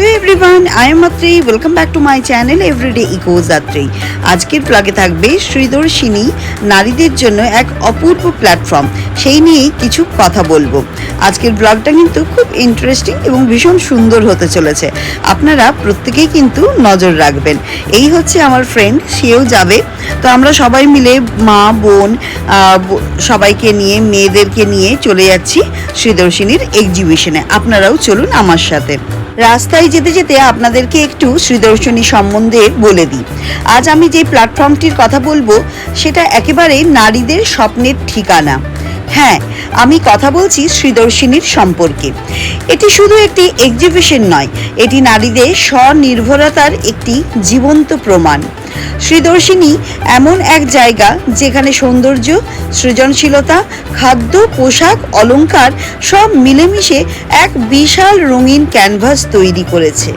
Hello everyone I am Matri welcome back to my channel everyday eco Jatri আজকের প্লাগে থাকবে শ্রীদর্শিনী নারীদের জন্য এক অপূর্ব প্ল্যাটফর্ম সেই নিয়েই কিছু কথা বলব। আজকের ব্লগটা কিন্তু খুব ইন্টারেস্টিং এবং ভীষণ সুন্দর হতে চলেছে। আপনারা প্রত্যেকেই কিন্তু নজর রাখবেন। এই হচ্ছে আমার ফ্রেন্ড সেও যাবে। তো আমরা সবাই মিলে মা, বোন সবাইকে নিয়ে, মেয়েদেরকে নিয়ে চলে যাচ্ছি শ্রীদর্শিনীর এক্সিবিশনে আপনারাও চলুন আমার সাথে। রাস্তায় যেতে যেতে আপনাদেরকে একটু শ্রীদর্শনী সম্বন্ধে বলে দিই। আজ আমি যে প্ল্যাটফর্মটির কথা বলব, সেটা একেবারে নারীদের স্বপ্নের ঠিকানা। হ্যাঁ আমি কথা বলছি শ্রীদর্শিনীর সম্পর্কে। এটি শুধু একটি এক্সিবিশন নয়, এটি নারীদের স্বনির্ভরতার একটি জীবন্ত প্রমাণ। শ্রীদর্শিনী এমন এক জায়গা যেখানে সৌন্দর্য, সৃজনশীলতা, খাদ্য, পোশাক, অলংকার সব মিলেমিশে এক বিশাল রঙিন ক্যানভাস তৈরি করেছে।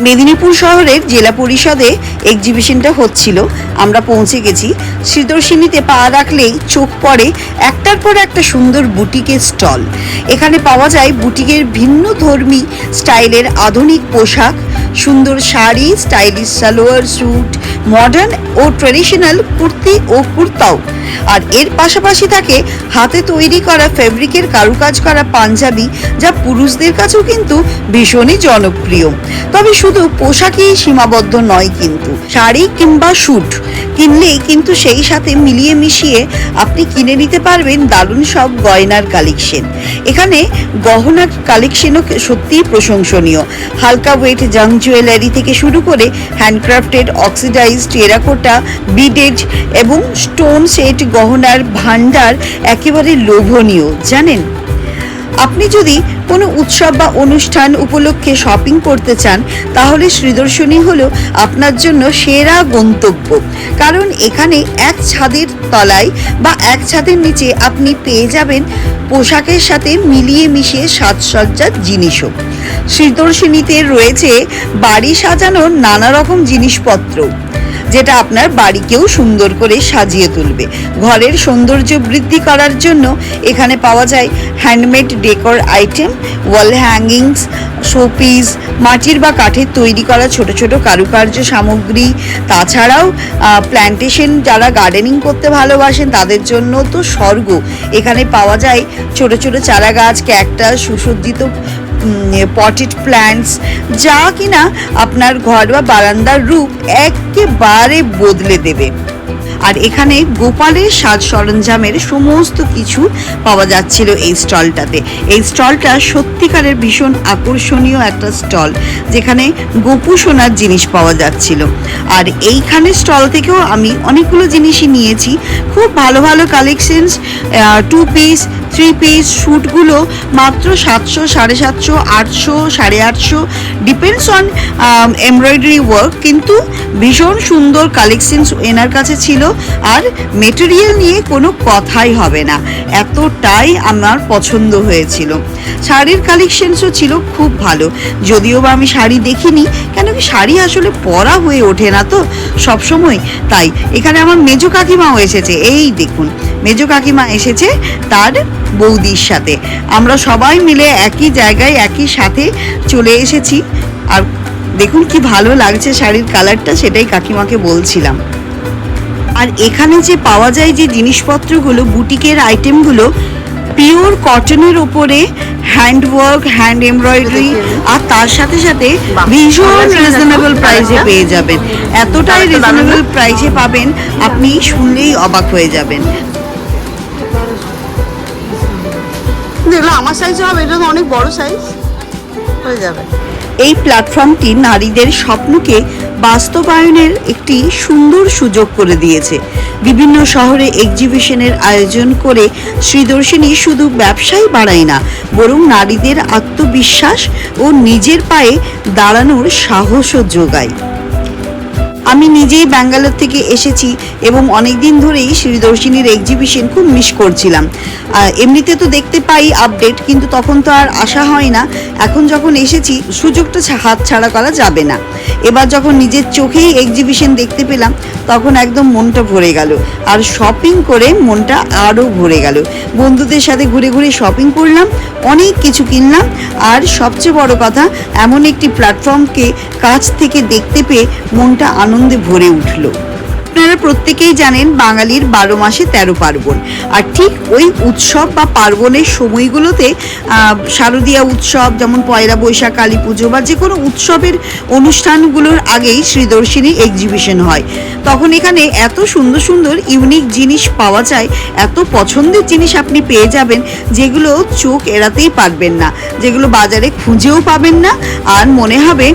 মেদিনীপুর শহরের জেলা পরিষদে এক্সিবিশনটা হচ্ছিল। আমরা পৌঁছে গেছি। শ্রীদর্শিনীতে পা রাখলেই চোখ পড়ে একটার পর একটা সুন্দর বুটিকের স্টল। এখানে পাওয়া যায় বুটিকের ভিন্ন ধর্মী স্টাইলের আধুনিক পোশাক সুন্দর sari stylish salwar suit modern ও ট্রেডিশনাল কুর্তি ও কুর্তাও। আর এর পাশাপাশি থাকে হাতে তৈরি করা ফেব্রিকের কারুকাজ করা পাঞ্জাবি যা পুরুষদের কাছেও কিন্তু ভীষণই জনপ্রিয়। তবে শুধু পোশাকই সীমাবদ্ধ নয় কিন্তু, শাড়ি কিংবা স্যুট কিনলেই কিন্তু সেই সাথে মিলিয়ে মিশিয়ে আপনি কিনে নিতে পারবেন দারুণ সব গয়নার কালেকশন। এখানে গহনার কালেকশনও সত্যিই প্রশংসনীয়। হালকা ওয়েট জাং জুয়েলারি থেকে শুরু করে হ্যান্ডক্রাফটেড অক্সিডাইজ টেরাকোটা বিডেড এবং স্টোন সেট গহনার ভান্ডার একেবারে লোভনীয়, জানেন? আপনি যদি কোনো উৎসব বা অনুষ্ঠান উপলক্ষে শপিং করতে চান, তাহলে শ্রীদর্শনী হলো আপনার জন্য সেরা গন্তব্য। কারণ এখানে এক ছাদের তলায় বা এক ছাদের নিচে আপনি পেয়ে যাবেন পোশাকের সাথে মিলিয়ে মিশিয়ে সাজসজ্জার জিনিসও। শ্রীদর্শনীতে রয়েছে বাড়ি সাজানোর নানা রকম জিনিসপত্র। যেটা আপনার বাড়িকেও সুন্দর করে সাজিয়ে তুলবে। ঘরের সৌন্দর্য বৃদ্ধি করার জন্য এখানে পাওয়া যায় handmade decor item wall hangings showpiece মাটির বা কাঠের তৈরি করা ছোট ছোট কারুকার্য সামগ্রী। তাছাড়াও প্ল্যান্টেশন যারা গার্ডেনিং করতে ভালোবাসেন তাদের জন্য তো স্বর্গ। এখানে পাওয়া যায় ছোট ছোট চারা গাছ ক্যাকটাস সুসজ্জিত পটেড প্ল্যান্টস যা কিনা আপনার ঘর বা বারান্দার রূপ একেবারে বদলে দেবে। আর এখানে গোপালের সাজ সরঞ্জামের সমস্ত কিছু পাওয়া যাচ্ছিল এই স্টলটাতে। এই স্টলটা সত্যিকারের ভীষণ আকর্ষণীয় একটা স্টল, যেখানে গোপু সোনার জিনিস পাওয়া যাচ্ছিল। আর এইখানে স্টল থেকেও আমি অনেকগুলো জিনিসই নিয়েছি। খুব ভালো ভালো collections two piece three piece শ্যুটগুলো মাত্র সাতশো, সাড়ে সাতশো, আটশো, সাড়ে আটশো। ডিপেন্ডস অন এমব্রয়ডারি ওয়ার্ক কিন্তু ভীষণ সুন্দর কালেকশনস এনার কাছে ছিল। আর মেটেরিয়াল নিয়ে কোনো কথাই হবে না। এতটাই আমার পছন্দ হয়েছিল। শাড়ির কালেকশনসও ছিল খুব ভালো। যদিও বা আমি শাড়ি দেখিনি কেন কি শাড়ি আসলে পরা হয়ে ওঠে না তো সব সময় তাই এখানে আমার মেজো কাকিমাও এসেছে, এই দেখুন, মেজো কাকিমা এসেছে তার বৌদির সাথে। আমরা সবাই মিলে একই জায়গায়, একই সাথে চলে এসেছি। আর দেখুন কি ভালো লাগছে শাড়ির কালারটা সেটাই কাকিমাকে বলছিলাম। আর এখানে যে পাওয়া যায় যে জিনিসপত্রগুলো, বুটিকের আইটেমগুলো পিওর কটনের উপরে হ্যান্ড ওয়ার্ক হ্যান্ড এমব্রয়ডারি আর তার সাথে সাথে ভীষণ রিজনেবল প্রাইসে পেয়ে যাবেন। এতটাই রিজনেবল প্রাইসে পাবেন আপনি শুনলেই অবাক হয়ে যাবেন। আমার সাইজ হবে এটা তো অনেক বড় সাইজ হয়ে যাবে। এই প্ল্যাটফর্মটি নারীদের স্বপ্নকে বাস্তবায়নের একটি সুন্দর সুযোগ করে দিয়েছে। বিভিন্ন শহরে এক্সিবিশনের আয়োজন করে শ্রীদর্শিনী শুধু ব্যবসাই বাড়ায় না, বরং নারীদের আত্মবিশ্বাস ও নিজের পায়ে দাঁড়ানোর সাহসও যোগায়। আমি নিজেই ব্যাঙ্গালোর থেকে এসেছি এবং অনেক দিন ধরেই শ্রীদর্শিনীর এক্সিবিশন খুব মিস করছিলাম। এমনিতে তো দেখতে পাই আপডেট কিন্তু তখন তো আর আসা হয় না। এখন যখন এসেছি, সুযোগটা হাত ছাড়া করা যাবে না। এবার যখন নিজের চোখেই এক্সিবিশন দেখতে পেলাম, তখন একদম মনটা ভরে গেল। আর শপিং করে মনটা আরও ভরে গেল। বন্ধুদের সাথে ঘুরে ঘুরে শপিং করলাম, অনেক কিছু কিনলাম। আর সবচেয়ে বড় কথা, এমন একটি প্ল্যাটফর্মকে কাছ থেকে দেখতে পেয়ে মনটা আনন্দে ভরে উঠল। আপনারা প্রত্যেকেই জানেন বাঙালির বারো মাসে তেরো পার্বণ। আর ঠিক ওই উৎসব বা পার্বণের সময়গুলোতে শারদীয়া উৎসব, যেমন পয়লা বৈশাখ, কালী পুজো বা যে কোনো উৎসবের অনুষ্ঠানগুলোর আগেই শ্রীদর্শিনী এক্সিবিশন হয়। তখন এখানে এত সুন্দর সুন্দর ইউনিক জিনিস পাওয়া যায়, এত পছন্দের জিনিস আপনি পেয়ে যাবেন, যেগুলো চোখ এড়াতেই পারবেন না, যেগুলো বাজারে খুঁজেও পাবেন না, আর মনে হবে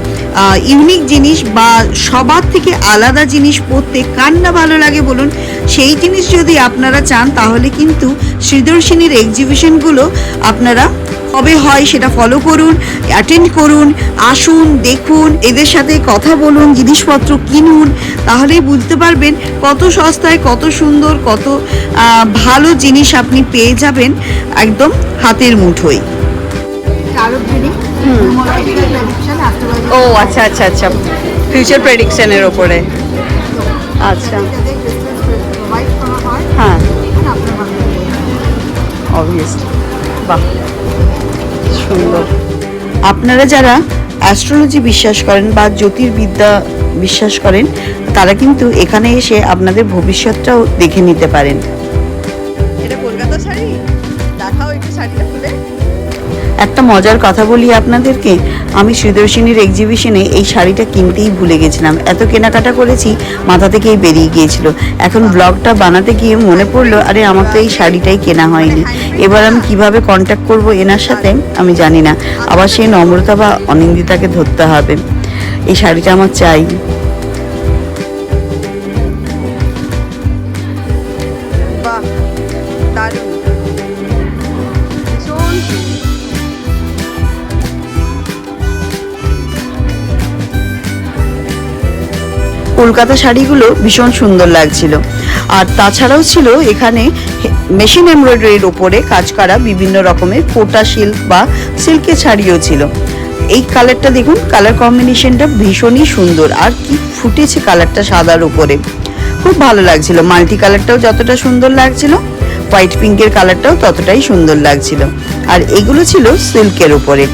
ইউনিক জিনিস বা সবার থেকে আলাদা জিনিস পড়তে কার না ভালো লাগে বলুন? সেই জিনিস যদি আপনারা চান, তাহলে কিন্তু শ্রীদর্শিনীর এক্সিবিশনগুলো আপনারা কবে হয় সেটা ফলো করুন অ্যাটেন্ড করুন, আসুন, দেখুন, এদের সাথে কথা বলুন, জিনিসপত্র কিনুন, তাহলেই বুঝতে পারবেন কত সস্তায়, কত সুন্দর, কত ভালো জিনিস আপনি পেয়ে যাবেন একদম হাতের মুঠোয়। ও আচ্ছা আচ্ছা আচ্ছা। ফিউচার প্রেডিকশনের ওপরে। আচ্ছা। হ্যাঁ। অবভিয়াসলি বাহ। সুন্দর। আপনারা যারা অ্যাস্ট্রোলজি বিশ্বাস করেন বা জ্যোতির্বিদ্যা বিশ্বাস করেন, তারা কিন্তু এখানে এসে আপনাদের ভবিষ্যৎটাও দেখে নিতে পারেন। একটা মজার কথা বলি আপনাদেরকে। আমি শ্রীদর্শিনীর এক্সিবিশনে এই শাড়িটা কিনতেই ভুলে গেছিলাম। এত কেনাকাটা করেছি, মাথা থেকেই বেরিয়ে গিয়েছিল। এখন ব্লগটা বানাতে গিয়ে মনে পড়ল, আরে আমার তো এই শাড়িটাই কেনা হয়নি। এবার আমি কীভাবে কন্ট্যাক্ট করব এনার সাথে, আমি জানি না। আবার সেই নম্রতা বা অনিন্দিতাকে ধরতে হবে। এই শাড়িটা আমার চাই। কলকাতা শাড়িগুলো ভীষণ সুন্দর লাগছিল। আর তাছাড়াও ছিল এখানে মেশিন এমব্রয়ডারির ওপরে কাজ করা বিভিন্ন রকমের কোটা সিল্ক বা সিল্কের শাড়িও ছিল। এই কালারটা দেখুন কালার কম্বিনেশনটা ভীষণই সুন্দর। আর কি ফুটেছে কালারটা সাদার উপরে। খুব ভালো লাগছিল। মাল্টি কালারটাও যতটা সুন্দর লাগছিল হোয়াইট পিঙ্কের কালারটাও ততটাই সুন্দর লাগছিল। আর এগুলো ছিল সিল্কের উপরে।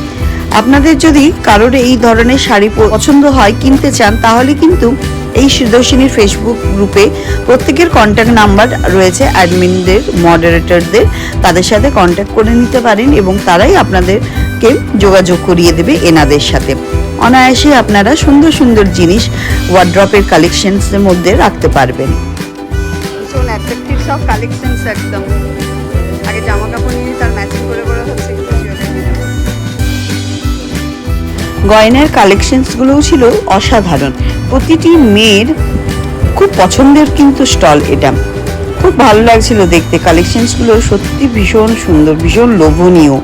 আপনাদের যদি কারোর এই ধরনের শাড়ি পছন্দ হয়, কিনতে চান, তাহলে কিন্তু এই সুদর্শিনীর ফেসবুক গ্রুপে প্রত্যেকের কন্ট্যাক্ট নাম্বার রয়েছে অ্যাডমিনদের মডারেটরদের তাদের সাথে কন্ট্যাক্ট করে নিতে পারেন এবং তারাই আপনাদেরকে যোগাযোগ করিয়ে দেবে এনাদের সাথে। অনায়াসে আপনারা সুন্দর সুন্দর জিনিস ওয়ার্ড্রপের কালেকশনসের মধ্যে রাখতে পারবেন। সব কালেকশনস একদম। আগে জামা কাপড় নিয়ে তার ম্যাচিং করে করে হচ্ছে গয়নার কালেকশনসগুলোও ছিল অসাধারণ। প্রতিটি মেয়ের খুব পছন্দের কিন্তু স্টল এটা। খুব ভালো লাগছিল দেখতে। কালেকশনসগুলো সত্যি ভীষণ সুন্দর, ভীষণ লোভনীয়।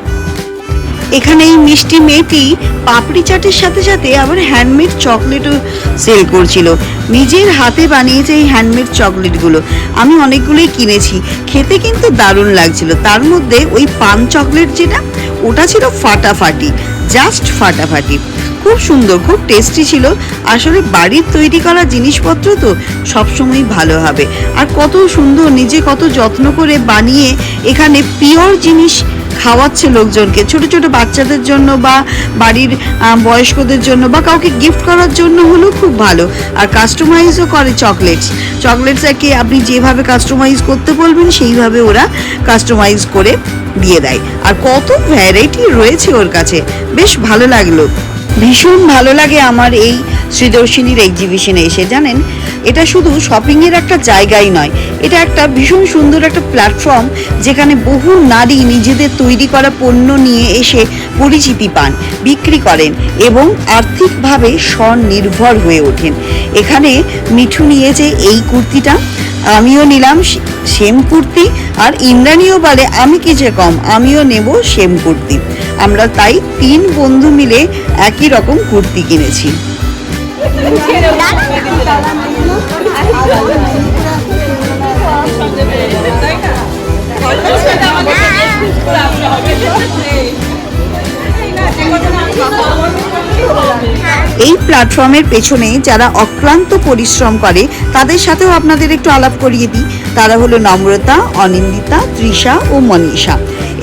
এখানে এই মিষ্টি মেয়েটি পাপড়ি চাটের সাথে সাথে আবার হ্যান্ডমেড চকলেটও সেল করছিল। নিজের হাতে বানিয়েছে এই হ্যান্ডমেড চকলেটগুলো আমি অনেকগুলোই কিনেছি। খেতে কিন্তু দারুণ লাগছিল। তার মধ্যে ওই পান চকলেট যেটা, ওটা ছিল ফাটাফাটি। জাস্ট ফাটাফাটি। খুব সুন্দর, খুব টেস্টি ছিল। আসলে বাড়ির তৈরি করা জিনিসপত্র তো সবসময় ভালো হবে। আর কত সুন্দর, নিজে কত যত্ন করে বানিয়ে এখানে পিওর জিনিস খাওয়াচ্ছে লোকজনকে, ছোট ছোট বাচ্চাদের জন্য বা বাড়ির বয়স্কদের জন্য বা কাউকে গিফট করার জন্য হলেও খুব ভালো। আর কাস্টমাইজও করে চকলেটস চকলেটসকে আপনি যেভাবে কাস্টমাইজ করতে বলবেন, সেইভাবে ওরা কাস্টমাইজ করে দিয়ে দেয়। আর কত ভ্যারাইটি রয়েছে ওর কাছে। বেশ ভালো লাগল। ভীষণ ভালো লাগে আমার এই শ্রীদর্শিনীর এক্সিবিশনে এসে, জানেন? এটা শুধু শপিংয়ের একটা জায়গাই নয়, এটা একটা ভীষণ সুন্দর একটা প্ল্যাটফর্ম যেখানে বহু নারী নিজেদের তৈরি করা পণ্য নিয়ে এসে পরিচিতি পান, বিক্রি করেন এবং আর্থিকভাবে স্বনির্ভর হয়ে ওঠেন। এখানে মিঠু নিয়েছে এই কুর্তিটা আমিও নিলাম সেম কুর্তি আর ইন্দ্রাণীও বলে আমি কিসে কম আমিও নেব সেম কুর্তি। আমরা তাই তিন বন্ধু মিলে একই রকম কুর্তি কিনেছি। এই প্ল্যাটফর্মের পেছনে যারা অক্লান্ত পরিশ্রম করে, তাদের সাথেও আপনাদের একটু আলাপ করিয়ে দিই। তারা হলো নম্রতা, অনিন্দিতা, তৃষা ও মনীষা।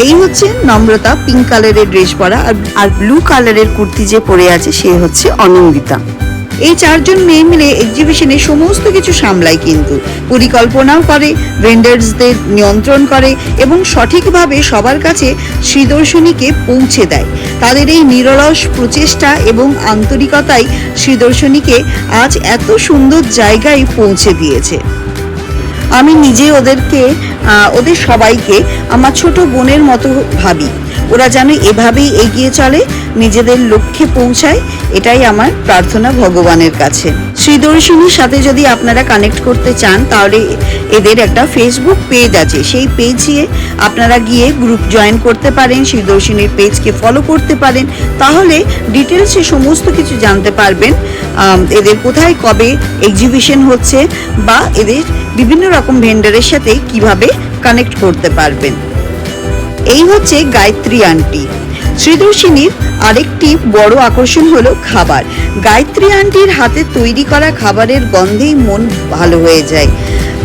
এই হচ্ছে নম্রতা পিঙ্ক কালারের ড্রেস পরা আর ব্লু কালারের কুর্তি যে পরে আছে, সে হচ্ছে অনন্দিতা। এই চারজন মেয়ে মিলে এক্সিবিশনে সমস্ত কিছু সামলায় কিন্তু। পরিকল্পনাও করে ভেন্ডার্সদের নিয়ন্ত্রণ করে এবং সঠিকভাবে সবার কাছে শ্রীদর্শনীকে পৌঁছে দেয়। তাদের এই নিরলস প্রচেষ্টা এবং আন্তরিকতাই শ্রীদর্শনীকে আজ এত সুন্দর জায়গায় পৌঁছে দিয়েছে। আমি নিজে ওদেরকে ওদের সবাইকে আমার ছোট বোনের মতো ভাবি। ওরা যেন এভাবেই এগিয়ে চলে, নিজেদের লক্ষ্যে পৌঁছায়, এটাই আমার প্রার্থনা ভগবানের কাছে। শ্রীদর্শিনীর সাথে যদি আপনারা কানেক্ট করতে চান, তাহলে এদের একটা ফেসবুক পেজ আছে। সেই পেজে আপনারা গিয়ে গ্রুপ জয়েন করতে পারেন শ্রীদর্শিনীর পেজকে ফলো করতে পারেন। তাহলে ডিটেলসে সমস্ত কিছু জানতে পারবেন এদের কোথায় কবে এক্সিবিশন হচ্ছে বা এদের বিভিন্ন রকম ভেন্ডারের সাথে কীভাবে কানেক্ট করতে পারবেন। এই হচ্ছে গায়ত্রী আন্টি। শ্রীদর্শিনীর আরেকটি বড় আকর্ষণ হলো খাবার। গায়ত্রী আন্টির হাতে তৈরি করা খাবারের গন্ধেই মন ভালো হয়ে যায়।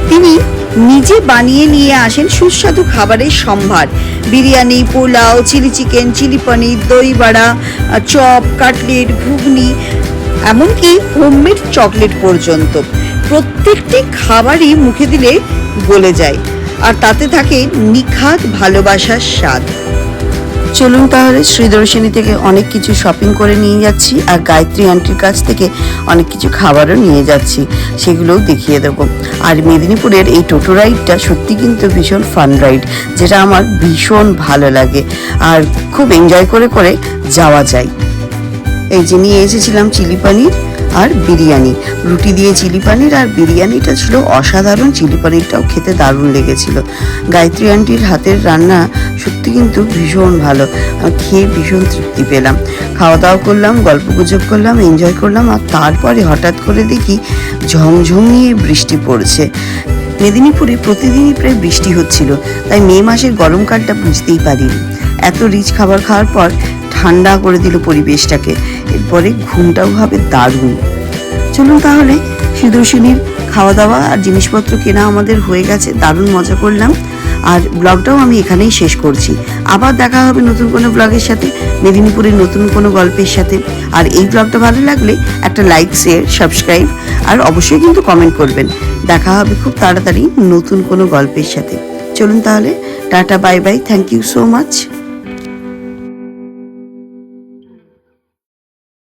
তিনি নিজে বানিয়ে নিয়ে আসেন সুস্বাদু খাবারের সম্ভার। Biryani, pulao, chilli chicken, chilli paneer, দই বড়া, চপ, কাটলেট, ঘুগনি, এমনকি হোমমেড চকলেট পর্যন্ত। প্রত্যেকটি খাবারই মুখে দিলে গলে যায়। আর তাতে থাকে নিখাত ভালোবাসার স্বাদ। চলুন তাহলে শ্রীদর্শিনী থেকে অনেক কিছু শপিং করে নিয়ে যাচ্ছি আর গায়ত্রী আন্টির কাছ থেকে অনেক কিছু খাবারও নিয়ে যাচ্ছি, সেগুলোও দেখিয়ে দেবো। আর মেদিনীপুরের এই টোটো রাইডটা সত্যি কিন্তু ভীষণ ফান রাইড যেটা আমার ভীষণ ভালো লাগে। আর খুব এনজয় করে করে যাওয়া যায়। এই যে নিয়ে এসেছিলাম চিলি পনির আর বিরিয়ানি। রুটি দিয়ে চিলি পানির আর বিরিয়ানিটা ছিল অসাধারণ। চিলি পানিরটাও খেতে দারুণ লেগেছিল। গায়ত্রী আন্টির হাতের রান্না সত্যি কিন্তু ভীষণ ভালো। খেয়ে ভীষণ তৃপ্তি পেলাম। খাওয়া দাওয়া করলাম গল্প গুজব করলাম এনজয় করলাম আর তারপরে হঠাৎ করে দেখি ঝমঝমিয়ে বৃষ্টি পড়ছে। মেদিনীপুরে প্রতিদিনই প্রায় বৃষ্টি হচ্ছিল, তাই মে মাসের গরমকালটা বুঝতেই পারিনি। এত রিচ খাবার খাওয়ার পর ঠান্ডা করে দিল পরিবেশটাকে। এরপরে ঘুমটাও হবে দারুণ। চলুন তাহলে সুদর্শনীর খাওয়া দাওয়া আর জিনিসপত্র কেনা আমাদের হয়ে গেছে, দারুণ মজা করলাম। আর ব্লগটাও আমি এখানেই শেষ করছি। আবার দেখা হবে নতুন কোনো ব্লগের সাথে, মেদিনীপুরের নতুন কোনো গল্পের সাথে। আর এই ব্লগটা ভালো লাগলে একটা লাইক শেয়ার সাবস্ক্রাইব আর অবশ্যই কিন্তু কমেন্ট করবেন। দেখা হবে খুব তাড়াতাড়ি নতুন কোনো গল্পের সাথে। চলুন তাহলে, tata bye bye thank you so much